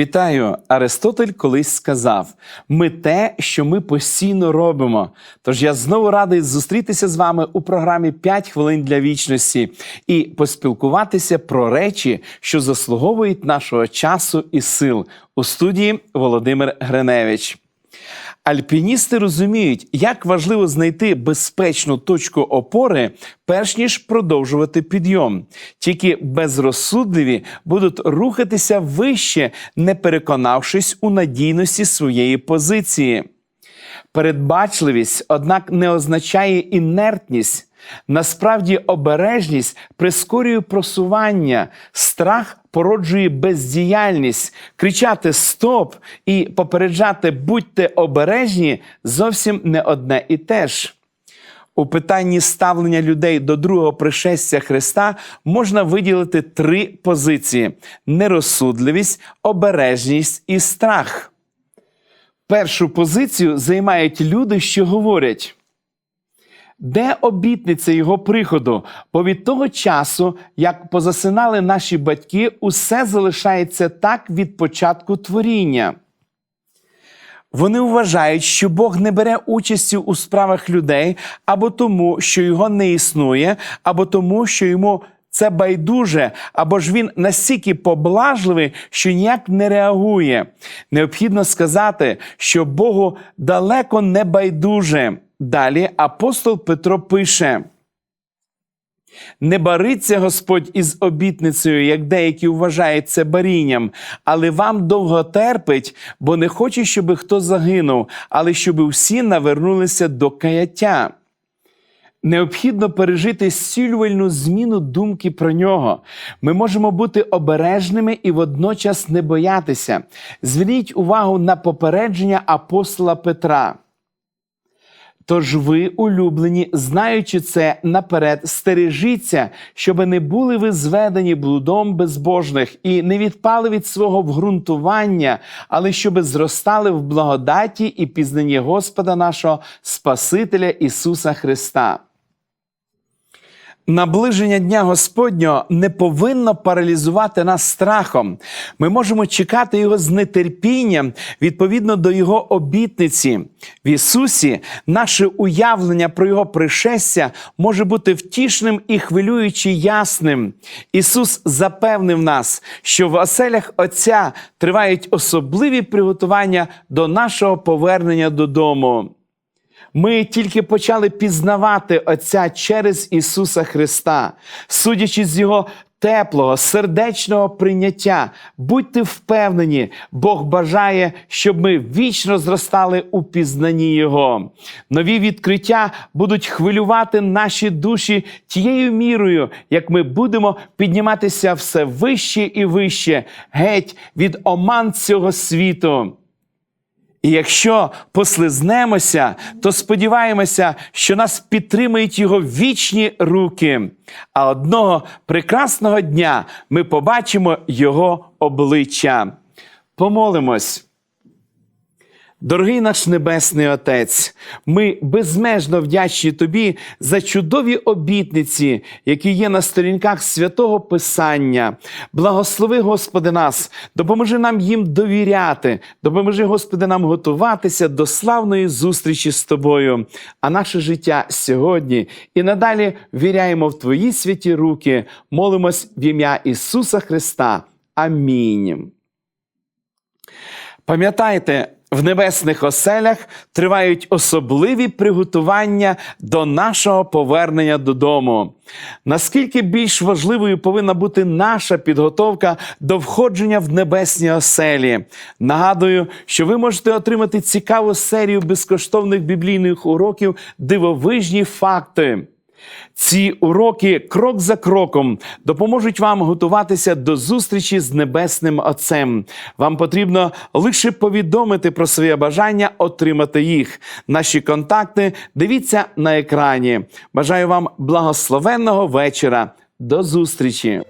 Вітаю! Аристотель колись сказав: ми те, що ми постійно робимо. Тож я знову радий зустрітися з вами у програмі «5 хвилин для вічності і поспілкуватися про речі, що заслуговують нашого часу і сил у студії Володимир Гриневич. Альпіністи розуміють, як важливо знайти безпечну точку опори, перш ніж продовжувати підйом. Тільки безрозсудливі будуть рухатися вище, не переконавшись у надійності своєї позиції. Передбачливість, однак, не означає інертність. Насправді, обережність прискорює просування, страх породжує бездіяльність, кричати Стоп і попереджати будьте обережні зовсім не одне і те ж. У питанні ставлення людей до другого пришестя Христа можна виділити три позиції: нерозсудливість, обережність і страх. Першу позицію займають люди, що говорять. Де обітниця його приходу? Бо від того часу, як позасинали наші батьки, усе залишається так від початку творіння. Вони вважають, що Бог не бере участі у справах людей або тому, що його не існує, або тому, що йому це байдуже, або ж він настільки поблажливий, що ніяк не реагує. Необхідно сказати, що Богу далеко не байдуже. Далі апостол Петро пише. Не бариться Господь із обітницею, як деякі вважають це барінням, але вам довго терпить, бо не хоче, щоб хто загинув, але щоб всі навернулися до каяття. Необхідно пережити зцілювальну зміну думки про нього. Ми можемо бути обережними і водночас не боятися. Зверніть увагу на попередження апостола Петра. Тож ви, улюблені, знаючи це наперед, стережіться, щоби не були ви зведені блудом безбожних і не відпали від свого вґрунтування, але щоби зростали в благодаті і пізнанні Господа нашого Спасителя Ісуса Христа. Наближення Дня Господнього не повинно паралізувати нас страхом. Ми можемо чекати його з нетерпінням відповідно до Його обітниці. В Ісусі наше уявлення про Його пришестя може бути втішним і хвилюючи ясним. Ісус запевнив нас, що в оселях Отця тривають особливі приготування до нашого повернення додому. Ми тільки почали пізнавати Отця через Ісуса Христа, судячи з Його теплого, сердечного прийняття. Будьте впевнені, Бог бажає, щоб ми вічно зростали у пізнанні Його. Нові відкриття будуть хвилювати наші душі тією мірою, як ми будемо підніматися все вище і вище, геть від оман цього світу. І якщо послизнемося, то сподіваємося, що нас підтримають його вічні руки. А одного прекрасного дня ми побачимо його обличчя. Помолимось. Дорогий наш Небесний Отець, ми безмежно вдячні Тобі за чудові обітниці, які є на сторінках святого Писання. Благослови, Господи, нас, допоможи нам їм довіряти, допоможи, Господи, нам готуватися до славної зустрічі з Тобою. А наше життя сьогодні і надалі віряємо в Твої святі руки, молимось в ім'я Ісуса Христа. Амінь. Пам'ятайте, в небесних оселях тривають особливі приготування до нашого повернення додому. Наскільки більш важливою повинна бути наша підготовка до входження в небесні оселі? Нагадую, що ви можете отримати цікаву серію безкоштовних біблійних уроків Дивовижні факти. Ці уроки крок за кроком допоможуть вам готуватися до зустрічі з Небесним Отцем. Вам потрібно лише повідомити про своє бажання отримати їх. Наші контакти дивіться на екрані. Бажаю вам благословенного вечора. До зустрічі!